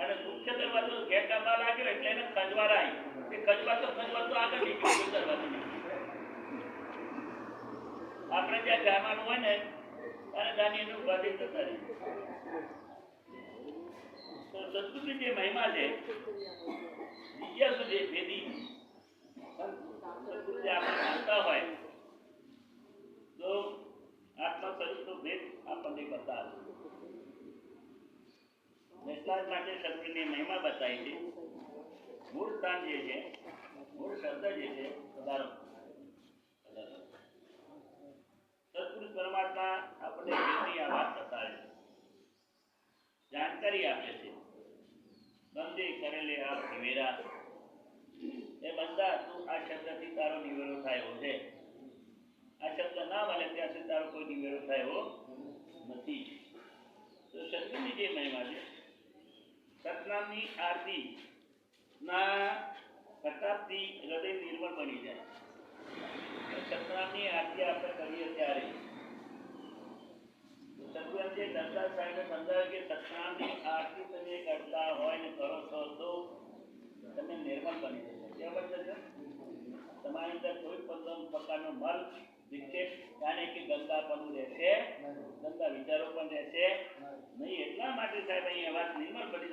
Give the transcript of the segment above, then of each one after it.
અને મુખ્ય દરવાજો લાગ્યો એટલે એને ખજવારા આવી. એ ખજવાતો ખજવાતો આગળ નીકળ્યો આપણે જ્યાં જવાનું હોય ને ત્યારે જાની એનું ઉપાધિ થતા સંસ્કૃતિ જે મહિમા છે. વિદ્યા સુધી ભેદી. સંસ્કૃતિ આપણે માનતા હોય. તો આત્મા સ્વરૂપનો ભેદ આપણને બતાવે. એટલા જ માટે શબ્દની મહિમા બતાવી છે. મૂળ સ્થાન જે છે, મૂળ શબ્દ જે છે, પધારો. સત્પુરુષ પરમાત્મા આપણને ભેદની આ છે. જાણકારી આપે છે. બંદે કરેલે આ નિવેરા. એ બંદા તું આ શબ્દથી તારો નિવેરો થયો છે. આ શબ્દ ના મળે ત્યાં સુધી તારો કોઈ નિવેરો થયો નથી. તો સત્યની જે મહિમા છે, સતનામની આરતી ના પ્રતાપથી હૃદય નિર્મળ બની જાય. સતનામની આરતી આપણે કરીએ ત્યારે. સત્યંતે દત્તા સાહેબે સમજાવ્યું કે સતનામની આરતી તમે કરતા હોય ને કરો છો તો એટલા માટે સાહેબ અહીંયા વાત નિર્મળ બની બની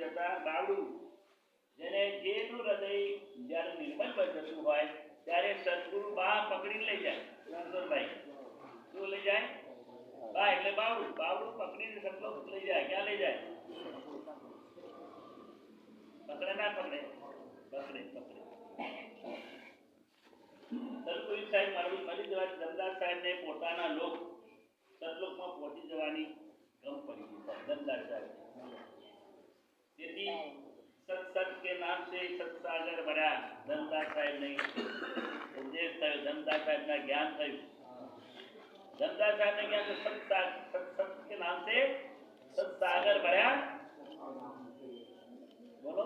જતું હોય ત્યારે સદગુરુ બા પકડીને લઈ જાય રણછોડભાઈ શું લઈ જાય બા એટલે બાવડું બાવડું પકડીને સટલો લઈ જાય ક્યાં લઈ જાય પકડે ના પકડે. પકડે પકડે સરપુરી સાહેબ મારું મરી જવા જમદાર સાહેબને પોતાના લોક સતલોકમાં પહોંચી જવાની ગમ પડી ગઈ સાહેબ, જમદાર સાહેબ તેથી સત સત કે નામ સે સત્સાગર ભર્યા જમદાર સાહેબ નહીં ઉપદેશ થયો જમદાર સાહેબના જ્ઞાન થયું જમદાર સાહેબને જ્ઞાન થયું, સત સા- સત સત કે નામ સે સત્સાગર ભર્યા બોલો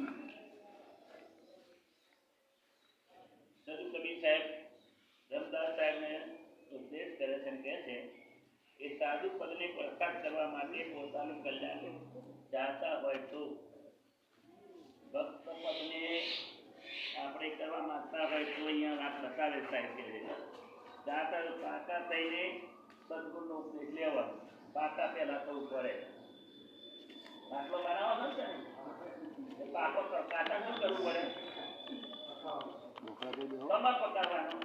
સાહેબ રમદાસ સાહેબને ઉપદેશ કરે છે કહે છે કે સાધુ પદને પ્રસાદ કરવા માટે પોતાનું કલ્યાણ ચાહતા હોય તો. ભક્ત પદને આપણે કરવા માંગતા હોય તો અહીંયા વાત બતાવે સાહેબ કે ચાહતા પાકા થઈને સદગુણનો ઉપદેશ લેવાનો પાકા પહેલાં થવું પડે પાકલો બનાવવાનો છે ને? પાકો કાકા શું કરવું પડે પકાવવાનો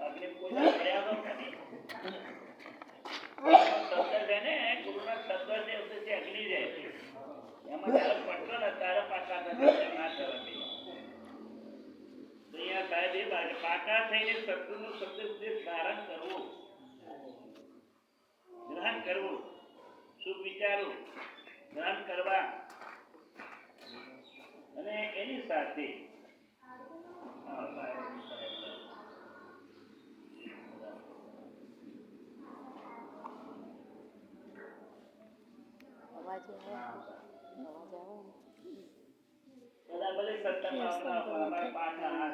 અગ્નિ પૂજા કર્યા ધારણ કરવું ગ્રહણ કરવું શુભ વિચારવું ગ્રહણ કરવા અને એની સાથે. અવાજ અવાજ આવે? બધા ભલે સત્તા પાઠના